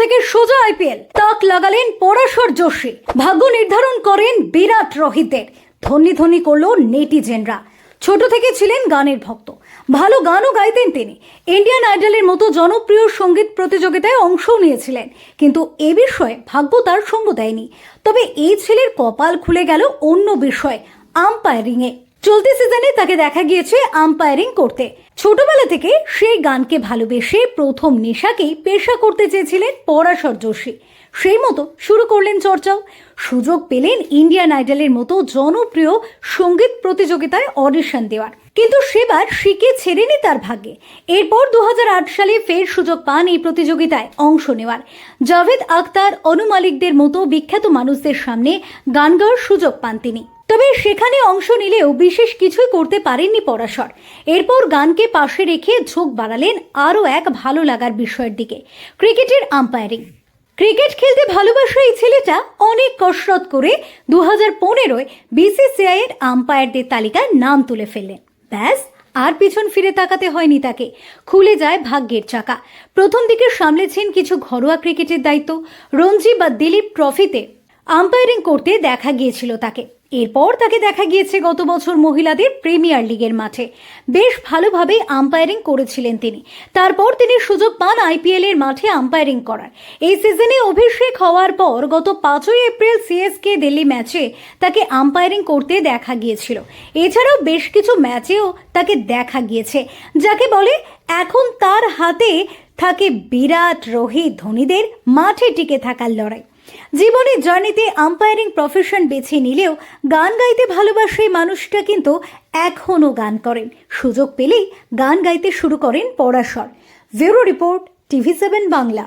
থেকে সোজা আইপিএল। তাক লাগালেন পরাশর যোশী। ভাগ্য নির্ধারণ করেন বিরাট রোহিতদের ধন্যি ধন্যি করল নেটিজেনরা। ছোট থেকে ছিলেন গানের ভক্ত। ভালো গানও গাইতেন তিনি। ইন্ডিয়ান আইডলের মতো জনপ্রিয় সংগীত প্রতিযোগিতায় অংশও নিয়েছিলেন। কিন্তু এ বিষয়ে ভাগ্য তার সঙ্গ দেয়নি। তবে এই ছেলের কপাল খুলে গেল অন্য বিষয়, আম্পায়ারিংয়ে। চলতি সিজনে তাকে দেখা গিয়েছে আম্পায়ারিং করতে। ছোটবেলা থেকে সেই গানকে ভালোবেসে প্রথম নেশাকেই পেশা করতে চেয়েছিলেন পরাশর যোশী। সেই মতো শুরু করলেন চর্চাও। সুযোগ পেলেন ইন্ডিয়ান আইডলের মতো জনপ্রিয় সংগীত প্রতিযোগিতায় অডিশন দেওয়ার। কিন্তু সেবার শিখে ছেড়েনি তার ভাগ্যে। এরপর দু হাজার আট সালে ফের সুযোগ পান এই প্রতিযোগিতায় অংশ নেওয়ার। জাভেদ আখতার, অনু মালিকদের মতো বিখ্যাত মানুষদের সামনে গান গাওয়ার সুযোগ পান তিনি। তবে সেখানে অংশ নিলেও বিশেষ কিছুই করতে পারেননি পরাশর। এরপর গানকে পাশে রেখে ঝোঁক বাড়ালেন আরও এক ভালো লাগার বিষয়ের দিকে, ক্রিকেটের আম্পায়ারিং। ক্রিকেট খেলতে ভালোবাসা এই ছেলেটা অনেক কসরত করে দু হাজার পনেরোয় বিসিসিআইয়ের আম্পায়ারদের তালিকায় নাম তুলে ফেললেন। ব্যাস, আর পিছন ফিরে তাকাতে হয়নি তাকে। খুলে যায় ভাগ্যের চাকা। প্রথম দিকে সামলেছেন কিছু ঘরোয়া ক্রিকেটের দায়িত্ব। রঞ্জি বা দিলীপ ট্রফিতে আম্পায়ারিং করতে দেখা গিয়েছিল তাকে। এরপর তাকে দেখা গিয়েছে গত বছর মহিলাদের প্রিমিয়ার লিগের মাঠে। বেশ ভালোভাবেই আম্পায়ারিং করেছিলেন তিনি। তারপর তিনি সুযোগ পান আইপিএল এর মাঠে আম্পায়ারিং করার। এই সিজনে অভিষেক হওয়ার পর গত পাঁচই এপ্রিল সিএসকে দিল্লি ম্যাচে তাকে আম্পায়ারিং করতে দেখা গিয়েছিল। এছাড়াও বেশ কিছু ম্যাচেও তাকে দেখা গিয়েছে, যাকে বলে এখন তার হাতে থাকে বিরাট রোহিত ধোনিদের মাঠে টিকে থাকার লড়াই। জীবনের জার্নিতে আম্পায়ারিং প্রফেশন বেছে নিলেও গান গাইতে ভালোবাসে মানুষটা কিন্তু এখনও গান করেন। সুযোগ পেলেই গান গাইতে শুরু করেন Parashar. Bureau report, TV seven Bangla.